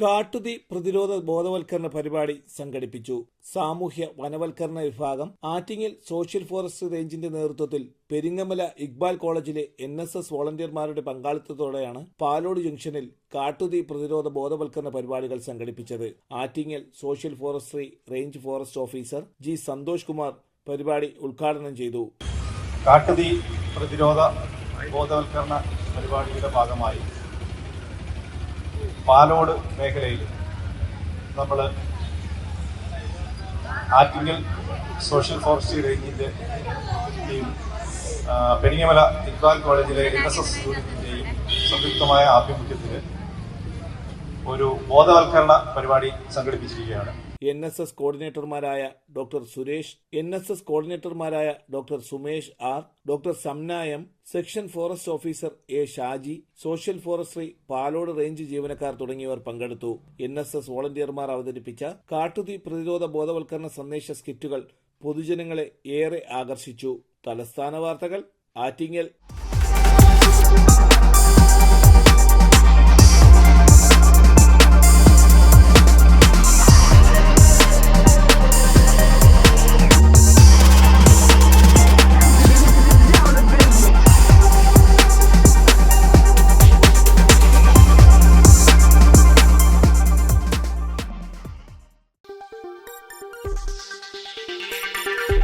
കാട്ടുതീ പ്രതിരോധ ബോധവൽക്കരണ പരിപാടി സംഘടിപ്പിച്ചു. സാമൂഹ്യ വനവൽക്കരണ വിഭാഗം ആറ്റിങ്ങൽ സോഷ്യൽ ഫോറസ്റ്റ് റേഞ്ചിന്റെ നേതൃത്വത്തിൽ പെരിങ്ങമല ഇക്ബാൽ കോളേജിലെ എൻ എസ് എസ് വോളണ്ടിയർമാരുടെ പങ്കാളിത്തത്തോടെയാണ് പാലോട് ജംഗ്ഷനിൽ കാട്ടുതീ പ്രതിരോധ ബോധവൽക്കരണ പരിപാടികൾ സംഘടിപ്പിച്ചത്. Attingal social forestry range forest officer G Santhosh Kumar പരിപാടി ഉദ്ഘാടനം ചെയ്തു. കാട്ടുതീ പ്രതിരോധ ബോധവൽക്കരണ പരിപാടിയുടെ ഭാഗമായി പാലോട് മേഖലയിൽ നമ്മൾ ആറ്റിങ്ങൽ സോഷ്യൽ ഫോറസ്ട്രി റേഞ്ചിന്റെ ടീം പെരിങ്ങമല ഇക്ബാൽ കോളേജിലെ എൻ എസ് എസ് യൂണിറ്റിന്റെയും സംയുക്തമായ ആഭിമുഖ്യത്തിൽ ഒരു ബോധവൽക്കരണ പരിപാടി സംഘടിപ്പിച്ചിരിക്കുകയാണ്. N S S കോർഡിനേറ്റർമാരായ doctor Suresh N S S കോർഡിനേറ്റർമാരായ doctor Sumesh R doctor സംനായം section forest officer A Shaji social forestry Palode range ജീവനക്കാർ തുടങ്ങിയവർ പങ്കെടുത്തു. എൻ എസ് എസ് വോളണ്ടിയർമാർ അവതരിപ്പിച്ച കാട്ടുതീ പ്രതിരോധ ബോധവൽക്കരണ സന്ദേശ സ്കിറ്റുകൾ പൊതുജനങ്ങളെ ഏറെ ആകർഷിച്ചു. തലസ്ഥാന വാർത്തകൾ ആറ്റിങ്ങൽ.